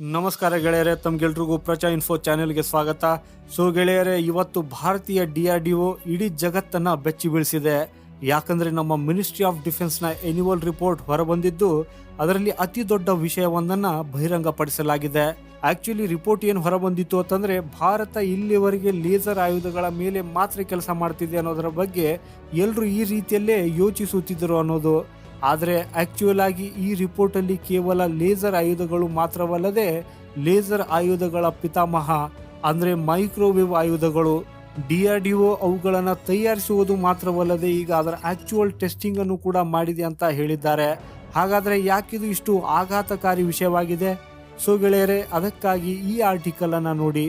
ನಮಸ್ಕಾರ ಗೆಳೆಯರೆ, ತಮ್ಗೆಲ್ರಿಗೂ ಪ್ರಚಾ ಇನ್ಫೋ ಚಾನೆಲ್ಗೆ ಸ್ವಾಗತ. ಸೊ ಗೆಳೆಯರೆ, ಇವತ್ತು ಭಾರತೀಯ ಡಿ ಆರ್ ಡಿ ಒ ಇಡೀ ಜಗತ್ತನ್ನ ಬೆಚ್ಚಿ ಬೀಳಿಸಿದೆ. ಯಾಕಂದ್ರೆ ನಮ್ಮ ಮಿನಿಸ್ಟ್ರಿ ಆಫ್ ಡಿಫೆನ್ಸ್ನ ಎನ್ಯುವಲ್ ರಿಪೋರ್ಟ್ ಹೊರಬಂದಿದ್ದು ಅದರಲ್ಲಿ ಅತಿ ದೊಡ್ಡ ವಿಷಯವೊಂದನ್ನು ಬಹಿರಂಗಪಡಿಸಲಾಗಿದೆ. ಆಕ್ಚುಲಿ ರಿಪೋರ್ಟ್ ಏನು ಹೊರಬಂದಿತ್ತು ಅಂತಂದ್ರೆ ಭಾರತ ಇಲ್ಲಿವರೆಗೆ ಲೇಸರ್ ಆಯುಧಗಳ ಮೇಲೆ ಮಾತ್ರ ಕೆಲಸ ಮಾಡ್ತಿದೆ ಅನ್ನೋದರ ಬಗ್ಗೆ ಎಲ್ಲರೂ ಈ ರೀತಿಯಲ್ಲೇ ಯೋಚಿಸುತ್ತಿದ್ದರು ಅನ್ನೋದು. ಆದರೆ ಆಕ್ಚುಯಲ್ ಆಗಿ ಈ ರಿಪೋರ್ಟ್ ಅಲ್ಲಿ ಕೇವಲ ಲೇಸರ್ ಆಯುಧಗಳು ಮಾತ್ರವಲ್ಲದೆ ಲೇಸರ್ ಆಯುಧಗಳ ಪಿತಾಮಹ, ಅಂದ್ರೆ ಮೈಕ್ರೋವೇವ್ ಆಯುಧಗಳು, ಡಿ ಆರ್ ಡಿ ಒ ಅವುಗಳನ್ನು ತಯಾರಿಸುವುದು ಮಾತ್ರವಲ್ಲದೆ ಈಗ ಅದರ ಆಕ್ಚುಯಲ್ ಟೆಸ್ಟಿಂಗ್ ಅನ್ನು ಕೂಡ ಮಾಡಿದೆ ಅಂತ ಹೇಳಿದ್ದಾರೆ. ಹಾಗಾದ್ರೆ ಯಾಕಿದು ಇಷ್ಟು ಆಘಾತಕಾರಿ ವಿಷಯವಾಗಿದೆ? ಸೊ ಗೆಳೆಯರೆ, ಅದಕ್ಕಾಗಿ ಈ ಆರ್ಟಿಕಲ್ ಅನ್ನ ನೋಡಿ.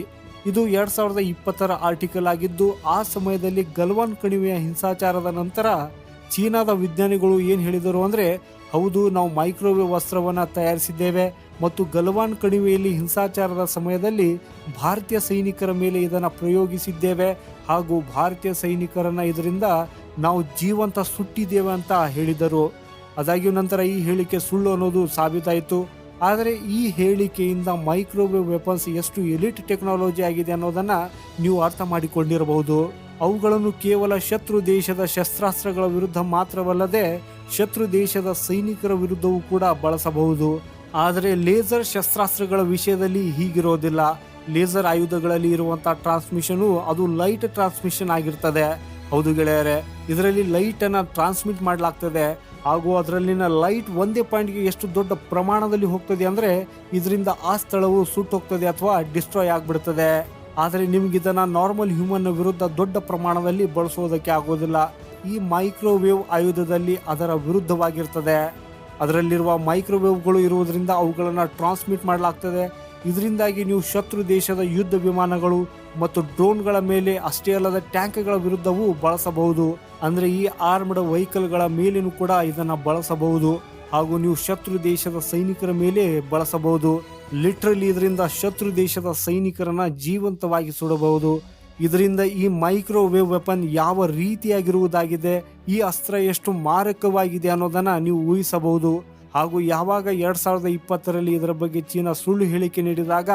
ಇದು ಎರಡ್ ಸಾವಿರದ ಇಪ್ಪತ್ತರ ಆರ್ಟಿಕಲ್ ಆಗಿದ್ದು, ಆ ಸಮಯದಲ್ಲಿ ಗಲ್ವಾನ್ ಕಣಿವೆಯ ಹಿಂಸಾಚಾರದ ನಂತರ ಚೀನಾದ ವಿಜ್ಞಾನಿಗಳು ಏನು ಹೇಳಿದರು ಅಂದರೆ, ಹೌದು, ನಾವು ಮೈಕ್ರೋವೇವ್ ವಸ್ತ್ರವನ್ನು ತಯಾರಿಸಿದ್ದೇವೆ ಮತ್ತು ಗಲ್ವಾನ್ ಕಣಿವೆಯಲ್ಲಿ ಹಿಂಸಾಚಾರದ ಸಮಯದಲ್ಲಿ ಭಾರತೀಯ ಸೈನಿಕರ ಮೇಲೆ ಇದನ್ನು ಪ್ರಯೋಗಿಸಿದ್ದೇವೆ ಹಾಗೂ ಭಾರತೀಯ ಸೈನಿಕರನ್ನ ಇದರಿಂದ ನಾವು ಜೀವಂತ ಸುಟ್ಟಿದ್ದೇವೆ ಅಂತ ಹೇಳಿದರು. ಅದಾಗಿಯೂ ನಂತರ ಈ ಹೇಳಿಕೆ ಸುಳ್ಳು ಅನ್ನೋದು ಸಾಬೀತಾಯಿತು. ಆದರೆ ಈ ಹೇಳಿಕೆಯಿಂದ ಮೈಕ್ರೋವೇವ್ ವೆಪನ್ಸ್ ಎಷ್ಟು ಎಲಿಟ್ ಟೆಕ್ನಾಲಜಿ ಆಗಿದೆ ಅನ್ನೋದನ್ನ ನೀವು ಅರ್ಥ ಮಾಡಿಕೊಂಡಿರಬಹುದು. ಅವುಗಳನ್ನು ಕೇವಲ ಶತ್ರು ದೇಶದ ಶಸ್ತ್ರಾಸ್ತ್ರಗಳ ವಿರುದ್ಧ ಮಾತ್ರವಲ್ಲದೆ ಶತ್ರು ದೇಶದ ಸೈನಿಕರ ವಿರುದ್ಧವೂ ಕೂಡ ಬಳಸಬಹುದು. ಆದರೆ ಲೇಸರ್ ಶಸ್ತ್ರಾಸ್ತ್ರಗಳ ವಿಷಯದಲ್ಲಿ ಹೀಗಿರೋದಿಲ್ಲ. ಲೇಸರ್ ಆಯುಧಗಳಲ್ಲಿ ಇರುವಂತಹ ಟ್ರಾನ್ಸ್ಮಿಷನು ಅದು ಲೈಟ್ ಟ್ರಾನ್ಸ್ಮಿಷನ್ ಆಗಿರ್ತದೆ. ಹೌದು ಗೆಳೆಯರೆ, ಇದರಲ್ಲಿ ಲೈಟ್ ಅನ್ನ ಟ್ರಾನ್ಸ್ಮಿಟ್ ಮಾಡಲಾಗ್ತದೆ. ಹಾಗೂ ಅದರಲ್ಲಿನ ಲೈಟ್ ಒಂದೇ ಪಾಯಿಂಟ್ಗೆ ಎಷ್ಟು ದೊಡ್ಡ ಪ್ರಮಾಣದಲ್ಲಿ ಹೋಗ್ತದೆ ಅಂದ್ರೆ ಇದರಿಂದ ಆ ಸ್ಥಳವು ಸುಟ್ಟೋಗ್ತದೆ ಅಥವಾ ಡಿಸ್ಟ್ರಾಯ್ ಆಗ್ಬಿಡ್ತದೆ. ಆದರೆ ನಿಮ್ಗೆ ಇದನ್ನ ನಾರ್ಮಲ್ ಹ್ಯೂಮನ್ ವಿರುದ್ಧ ದೊಡ್ಡ ಪ್ರಮಾಣದಲ್ಲಿ ಬಳಸೋದಕ್ಕೆ ಆಗೋದಿಲ್ಲ. ಈ ಮೈಕ್ರೋವೇವ್ ಆಯುಧದಲ್ಲಿ ಅದರ ವಿರುದ್ಧವಾಗಿರ್ತದೆ. ಅದರಲ್ಲಿರುವ ಮೈಕ್ರೋವೇವ್ಗಳು ಇರುವುದರಿಂದ ಅವುಗಳನ್ನು ಟ್ರಾನ್ಸ್ಮಿಟ್ ಮಾಡಲಾಗ್ತದೆ. ಇದರಿಂದಾಗಿ ನೀವು ಶತ್ರು ದೇಶದ ಯುದ್ಧ ವಿಮಾನಗಳು ಮತ್ತು ಡ್ರೋನ್ಗಳ ಮೇಲೆ ಅಷ್ಟೇ ಅಲ್ಲದ ಟ್ಯಾಂಕ್ಗಳ ವಿರುದ್ಧವೂ ಬಳಸಬಹುದು. ಅಂದರೆ ಈ ಆರ್ಮ್ಡ್ ವೆಹಿಕಲ್ಗಳ ಮೇಲೇನು ಕೂಡ ಇದನ್ನು ಬಳಸಬಹುದು. ಹಾಗೂ ನೀವು ಶತ್ರು ದೇಶದ ಸೈನಿಕರ ಮೇಲೆ ಬಳಸಬಹುದು. ಲಿಟ್ರಲಿ ಇದರಿಂದ ಶತ್ರು ದೇಶದ ಸೈನಿಕರನ್ನ ಜೀವಂತವಾಗಿ ಸುಡಬಹುದು. ಇದರಿಂದ ಈ ಮೈಕ್ರೋವೇವ್ ವೆಪನ್ ಯಾವ ರೀತಿಯಾಗಿರುವುದಾಗಿದೆ, ಈ ಅಸ್ತ್ರ ಎಷ್ಟು ಮಾರಕವಾಗಿದೆ ಅನ್ನೋದನ್ನ ನೀವು ಊಹಿಸಬಹುದು. ಹಾಗೂ ಯಾವಾಗ ಎರಡ್ ಸಾವಿರದ ಇಪ್ಪತ್ತರಲ್ಲಿ ಇದರ ಬಗ್ಗೆ ಚೀನಾ ಸುಳ್ಳು ಹೇಳಿಕೆ ನೀಡಿದಾಗ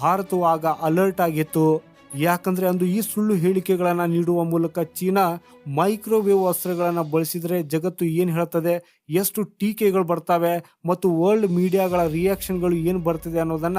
ಭಾರತವು ಆಗ ಅಲರ್ಟ್ ಆಗಿತ್ತು. ಯಾಕಂದ್ರೆ ಅಂದು ಈ ಸುಳ್ಳು ಹೇಳಿಕೆಗಳನ್ನು ನೀಡುವ ಮೂಲಕ ಚೀನಾ ಮೈಕ್ರೋವೇವ್ ಅಸ್ತ್ರಗಳನ್ನ ಬಳಸಿದ್ರೆ ಜಗತ್ತು ಏನು ಹೇಳ್ತದೆ ಎಷ್ಟು ಟೀಕೆಗಳು ಬರ್ತವೆ ಮತ್ತು ವರ್ಲ್ಡ್ ಮೀಡಿಯಾಗಳ ರಿಯಾಕ್ಷನ್ಗಳು ಏನು ಬರ್ತದೆ ಅನ್ನೋದನ್ನ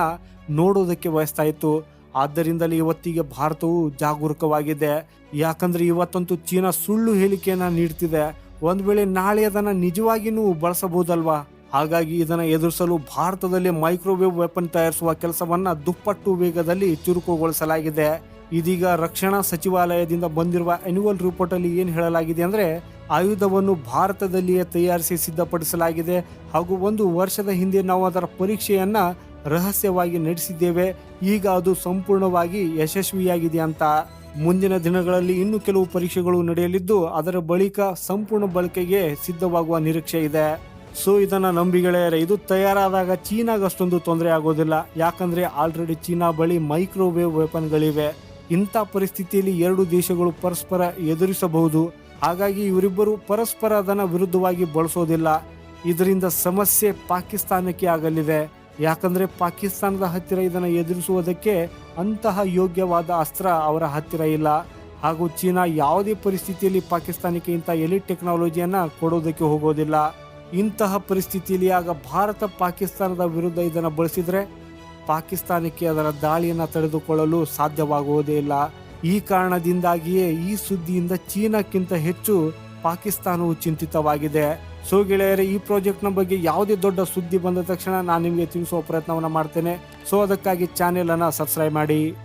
ನೋಡೋದಕ್ಕೆ ಬಯಸ್ತಾ ಇತ್ತು. ಆದ್ದರಿಂದಲೇ ಇವತ್ತಿಗೆ ಭಾರತವು ಜಾಗರೂಕವಾಗಿದೆ. ಯಾಕಂದ್ರೆ ಇವತ್ತಂತೂ ಚೀನಾ ಸುಳ್ಳು ಹೇಳಿಕೆಯನ್ನು ನೀಡ್ತಿದೆ. ಒಂದ್ ವೇಳೆ ನಾಳೆ ಅದನ್ನು ನಿಜವಾಗಿಯೂ ಬಳಸಬಹುದಲ್ವಾ? ಹಾಗಾಗಿ ಇದನ್ನು ಎದುರಿಸಲು ಭಾರತದಲ್ಲಿ ಮೈಕ್ರೋವೇವ್ ವೆಪನ್ ತಯಾರಿಸುವ ಕೆಲಸವನ್ನು ದುಪ್ಪಟ್ಟು ವೇಗದಲ್ಲಿ ಚುರುಕುಗೊಳಿಸಲಾಗಿದೆ. ಇದೀಗ ರಕ್ಷಣಾ ಸಚಿವಾಲಯದಿಂದ ಬಂದಿರುವ ಅನ್ಯುವಲ್ ರಿಪೋರ್ಟ್ ಅಲ್ಲಿ ಏನ್ ಹೇಳಲಾಗಿದೆ ಅಂದ್ರೆ, ಆಯುಧವನ್ನು ಭಾರತದಲ್ಲಿಯೇ ತಯಾರಿಸಿ ಸಿದ್ಧಪಡಿಸಲಾಗಿದೆ. ಹಾಗೂ ಒಂದು ವರ್ಷದ ಹಿಂದೆ ನಾವು ಅದರ ಪರೀಕ್ಷೆಯನ್ನ ರಹಸ್ಯವಾಗಿ ನಡೆಸಿದ್ದೇವೆ. ಈಗ ಅದು ಸಂಪೂರ್ಣವಾಗಿ ಯಶಸ್ವಿಯಾಗಿದೆ ಅಂತ. ಮುಂದಿನ ದಿನಗಳಲ್ಲಿ ಇನ್ನು ಕೆಲವು ಪರೀಕ್ಷೆಗಳು ನಡೆಯಲಿದ್ದು, ಅದರ ಬಳಿಕ ಸಂಪೂರ್ಣ ಬಳಕೆಗೆ ಸಿದ್ಧವಾಗುವ ನಿರೀಕ್ಷೆ ಇದೆ. ಸೊ ಇದನ್ನ ನಂಬಿಗೆಳೆಯರೆ, ಇದು ತಯಾರಾದಾಗ ಚೀನಾಗ ಅಷ್ಟೊಂದು ತೊಂದರೆ ಆಗೋದಿಲ್ಲ. ಯಾಕಂದ್ರೆ ಆಲ್ರೆಡಿ ಚೀನಾ ಬಳಿ ಮೈಕ್ರೋವೇವ್ ವೆಪನ್ಗಳಿವೆ ಇಂಥ ಪರಿಸ್ಥಿತಿಯಲ್ಲಿ ಎರಡು ದೇಶಗಳು ಪರಸ್ಪರ ಎದುರಿಸಬಹುದು. ಹಾಗಾಗಿ ಇವರಿಬ್ಬರು ಪರಸ್ಪರ ಅದನ್ನು ವಿರುದ್ಧವಾಗಿ ಬಳಸೋದಿಲ್ಲ. ಇದರಿಂದ ಸಮಸ್ಯೆ ಪಾಕಿಸ್ತಾನಕ್ಕೆ ಆಗಲಿದೆ. ಯಾಕಂದ್ರೆ ಪಾಕಿಸ್ತಾನದ ಹತ್ತಿರ ಇದನ್ನು ಎದುರಿಸುವುದಕ್ಕೆ ಅಂತಹ ಯೋಗ್ಯವಾದ ಅಸ್ತ್ರ ಅವರ ಹತ್ತಿರ ಇಲ್ಲ. ಹಾಗೂ ಚೀನಾ ಯಾವುದೇ ಪರಿಸ್ಥಿತಿಯಲ್ಲಿ ಪಾಕಿಸ್ತಾನಕ್ಕೆ ಇಂಥ ಎಲಿಟ್ ಟೆಕ್ನಾಲಜಿಯನ್ನು ಕೊಡೋದಕ್ಕೆ ಹೋಗೋದಿಲ್ಲ. ಇಂತಹ ಪರಿಸ್ಥಿತಿಯಲ್ಲಿ ಆಗ ಭಾರತ ಪಾಕಿಸ್ತಾನದ ವಿರುದ್ಧ ಇದನ್ನು ಬಳಸಿದರೆ ಪಾಕಿಸ್ತಾನಕ್ಕೆ ಅದರ ದಾಳಿಯನ್ನು ತಡೆದುಕೊಳ್ಳಲು ಸಾಧ್ಯವಾಗುವುದೇ ಇಲ್ಲ. ಈ ಕಾರಣದಿಂದಾಗಿಯೇ ಈ ಸುದ್ದಿಯಿಂದ ಚೀನಾಕ್ಕಿಂತ ಹೆಚ್ಚು ಪಾಕಿಸ್ತಾನವು ಚಿಂತಿತವಾಗಿದೆ. ಸೊ ಗೆಳೆಯರೇ, ಈ ಪ್ರಾಜೆಕ್ಟ್ನ ಬಗ್ಗೆ ಯಾವುದೇ ದೊಡ್ಡ ಸುದ್ದಿ ಬಂದ ತಕ್ಷಣ ನಾನು ನಿಮಗೆ ತಿಳಿಸುವ ಪ್ರಯತ್ನವನ್ನು ಮಾಡ್ತೇನೆ. ಸೊ ಅದಕ್ಕಾಗಿ ಚಾನೆಲನ್ನು ಸಬ್ಸ್ಕ್ರೈಬ್ ಮಾಡಿ.